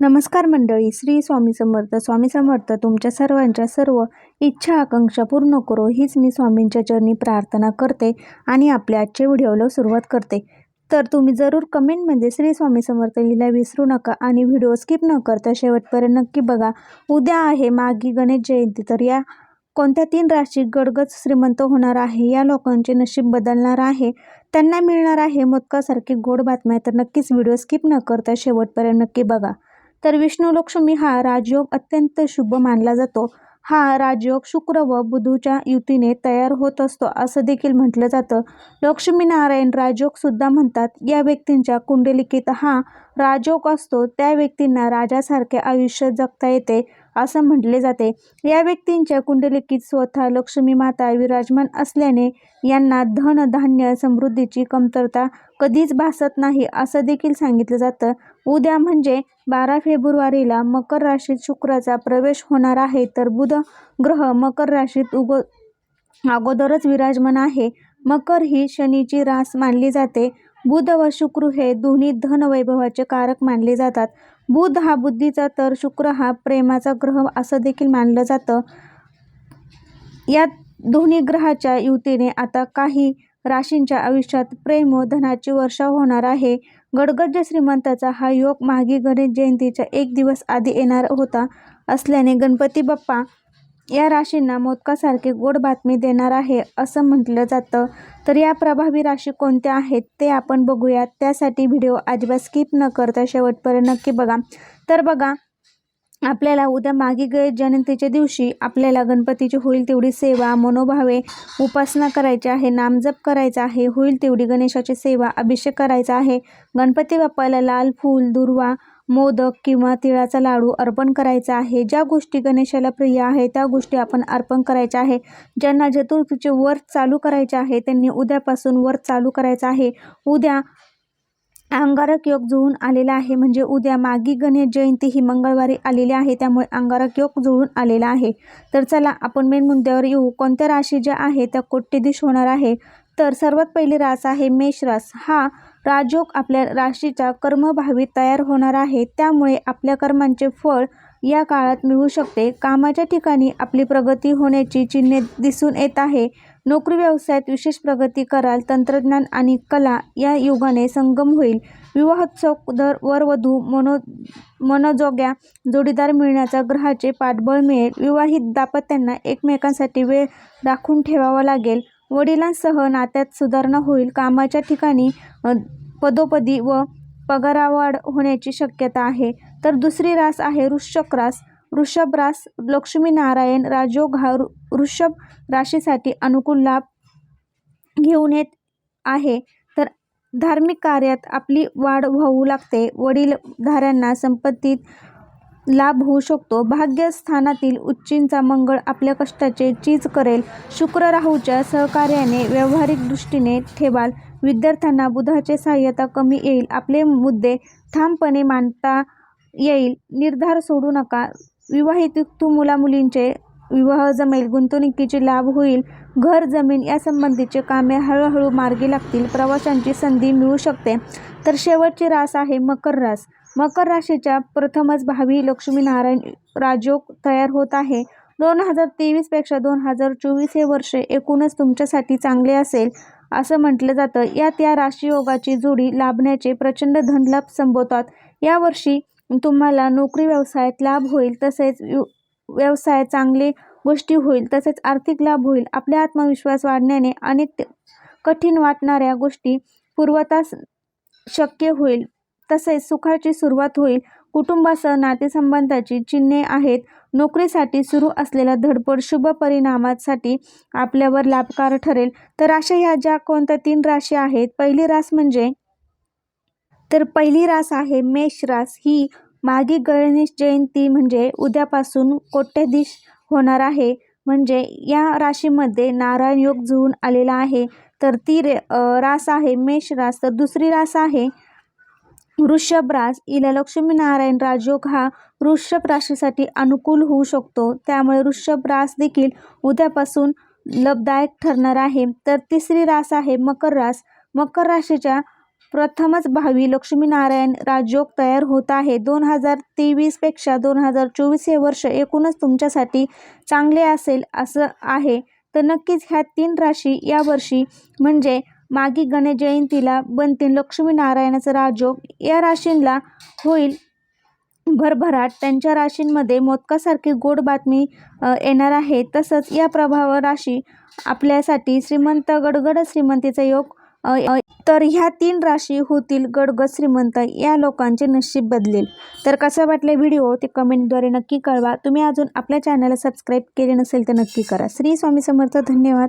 नमस्कार मंडळी श्री स्वामी समर्थ. स्वामी समर्थ तुमच्या सर्वांच्या सर्व इच्छा आकांक्षा पूर्ण करो. हीच मी स्वामींच्या चरणी प्रार्थना करते आणि आपल्या आजच्या व्हिडिओला सुरुवात करते. तर तुम्ही जरूर कमेंटमध्ये श्री स्वामी समर्थ लिहिला विसरू नका आणि व्हिडिओ स्किप न करता शेवटपर्यंत नक्की बघा. उद्या आहे मागी गणेश जयंती. तर या कोणत्या तीन राशी गडगद श्रीमंत होणार आहे या लोकांचे नशीब बदलणार आहे त्यांना मिळणार आहे मोदकासारखी गोड बातम्या तर नक्कीच व्हिडिओ स्किप न करता शेवटपर्यंत नक्की बघा. तर विष्णू लक्ष्मी हा राजयोग अत्यंत शुभ मानला जातो. हा राजयोग शुक्र व बुधूच्या युतीने तयार होत असतो असं देखील म्हटलं जातं. लक्ष्मीनारायण राजयोगसुद्धा म्हणतात या व्यक्तींच्या कुंडलिकेत हा राजयोग असतो त्या व्यक्तींना राजासारखे आयुष्य जगता येते असं म्हटले जाते. या व्यक्तींच्या कुंडलिकेत स्वतः लक्ष्मी माता विराजमान असल्याने यांना धन धान्य समृद्धीची कमतरता कधीच भासत नाही असं देखील सांगितलं जातं. उद्या म्हणजे बारा फेब्रुवारीला मकर राशीत शुक्राचा प्रवेश होणार आहे. तर बुध ग्रह मकर राशीत उग अगोदरच विराजमान आहे. मकर ही शनीची रास मानली जाते. बुध व शुक्र हे दोन्ही धनवैभवाचे कारक मानले जातात. बुध हा बुद्धीचा तर शुक्र हा प्रेमाचा ग्रह असं देखील मानलं जातं. या दोन्ही ग्रहाच्या युतीने आता काही राशींच्या आयुष्यात प्रेम व धनाची वर्षा होणार आहे. गडगड्ड श्रीमंताचा हा योग मागी गणेश जयंतीच्या एक दिवस आधी येणार होता असल्याने गणपती बाप्पा या राशींना मोदकासारखी गोड बातमी देणार आहे असं म्हटलं जातं. तर या प्रभावी राशी कोणत्या आहेत ते आपण बघूयात त्यासाठी व्हिडिओ अजिबात स्किप न करता शेवटपर्यंत नक्की बघा. तर बघा आपल्याला उद्या मागे गणेश जयंतीच्या दिवशी आपल्याला गणपतीची होईल तेवढी सेवा मनोभावे उपासना करायची आहे नामजप करायचा आहे होईल तेवढी गणेशाची सेवा अभिषेक करायचा आहे. गणपती बाप्पाला लाल फूल दुर्वा मोदक किंवा तिळाचा लाडू अर्पण करायचा आहे. ज्या गोष्टी गणेशाला प्रिय आहे त्या गोष्टी आपण अर्पण करायच्या आहे. ज्यांना चतुर्थीचे व्रत चालू करायचे आहे त्यांनी उद्यापासून व्रत चालू करायचं आहे. उद्या अंगारक योग जुळून आलेला आहे. म्हणजे उद्या मागी गणेश जयंती ही मंगळवारी आलेली आहे त्यामुळे अंगारक योग जुळून आलेला आहे. तर चला आपण मेन मुद्द्यावर येऊ. कोणत्या राशी ज्या आहे त्या कोट्यदिश होणार आहे? तर सर्वात पहिली रास आहे मेष रास. हा राजयोग आपल्या राशीच्या कर्मभावी तयार होणार आहे. त्यामुळे आपल्या कर्मांचे फळ या काळात मिळू शकते. कामाच्या ठिकाणी आपली प्रगती होण्याची चिन्हे दिसून येत आहे. नोकरी व्यवसायात विशेष प्रगती कराल तंत्रज्ञान आणि कला या युगाने संगम होईल. विवाहोत्सव दर वरवधू मनो मनोजोग्या जोडीदार मिळण्याचा ग्रहाचे पाठबळ मिळेल. विवाहित दाम्पत्यांना एकमेकांसाठी वेळ राखून ठेवावा लागेल. वडिलांसह नात्यात सुधारणा होईल. कामाच्या ठिकाणी पदोपदी व पगारावाढ होण्याची शक्यता आहे. तर दुसरी रास आहे वृश्चक रास. वृषभ रास लक्ष्मीनारायण राजयोग हा वृषभ राशीसाठी अनुकूल लाभ घेऊन येत आहे. तर धार्मिक कार्यात आपली वाढ होऊ लागते. वडीलधाऱ्यांना संपत्तीत लाभ होऊ शकतो. भाग्यस्थानातील उच्चींचा मंगळ आपल्या कष्टाचे चीज करेल. शुक्र राहूच्या सहकार्याने व्यावहारिक दृष्टीने ठेवाल. विद्यार्थ्यांना बुधाचे सहाय्यता कमी येईल. आपले मुद्दे ठामपणे मांडता येईल. निर्धार सोडू नका. विवाहित मुलामुलींचे विवाह जमेल गुंतवणुकीचे लाभ होईल. घर जमीन या संबंधीचे कामे हळूहळू मार्गी लागतील. प्रवाशांची संधी मिळू शकते. तर शेवटची रास आहे मकर रास. मकर राशीच्या प्रथमच भावी लक्ष्मीनारायण राजयोग तयार होत आहे. दोन हजार तेवीसपेक्षा दोन हजार चोवीस हे वर्ष एकूणच तुमच्यासाठी चांगले असेल असं म्हटलं जातं. यात या राशीयोगाची जोडी लाभण्याचे प्रचंड धनलाभ संबोधतात यावर्षी तुम्हाला नोकरी व्यवसायात लाभ होईल तसेच व्यवसाय चांगले गोष्टी होईल तसेच आर्थिक लाभ होईल. आपला आत्मविश्वास वाढण्याने अनेक कठीण वाटणाऱ्या गोष्टी पूर्वतास शक्य होईल. तसेच सुखाची सुरुवात होईल. कुटुंबासह नातेसंबंधाची चिन्हे आहेत. नोकरीसाठी सुरू असलेला धडपड शुभ परिणामासाठी आपल्यावर लाभकार ठरेल. तर अशा ह्या ज्या कोणत्या तीन राशी आहेत पहिली रास म्हणजे तर पहिली रास आहे मेष रास. ही मागी गणेश जयंती म्हणजे उद्यापासून कोट्याधीश होणार आहे. म्हणजे या राशीमध्ये नारायण योग जुळून आलेला आहे. तर ती रे रास आहे मेष रास. तर दुसरी रास आहे वृषभ रास. इला लक्ष्मीनारायण राजयोग हा वृषभ राशीसाठी अनुकूल होऊ शकतो. त्यामुळे वृषभ रास देखील उद्यापासून लाभदायक ठरणार आहे. तर तिसरी रास आहे मकर रास. मकर राशीच्या प्रथमच भावी लक्ष्मीनारायण राजयोग तयार होत आहे. दोन हजार तेवीसपेक्षा दोन हजार चोवीस हे वर्ष एकूणच तुमच्यासाठी चांगले असेल असं आहे. तर नक्कीच ह्या तीन राशी यावर्षी म्हणजे मागी गणेश जयंतीला बनतील लक्ष्मीनारायणाचा राजयोग. या राशींना होईल भरभराट. त्यांच्या राशींमध्ये मोदकासारखी गोड बातमी येणार आहे. तसंच या प्रभाव राशी आपल्यासाठी श्रीमंत गडगड श्रीमंतीचा योग तर ह्या तीन राशी होतील गडग श्रीमंत या लोकांचे नशीब बदलेल. तर कसं वाटलं व्हिडिओ? ते कमेंटद्वारे नक्की कळवा. तुम्ही अजून आपल्या चॅनलला सबस्क्राईब केले नसेल तर नक्की करा. श्री स्वामी समर्थ धन्यवाद.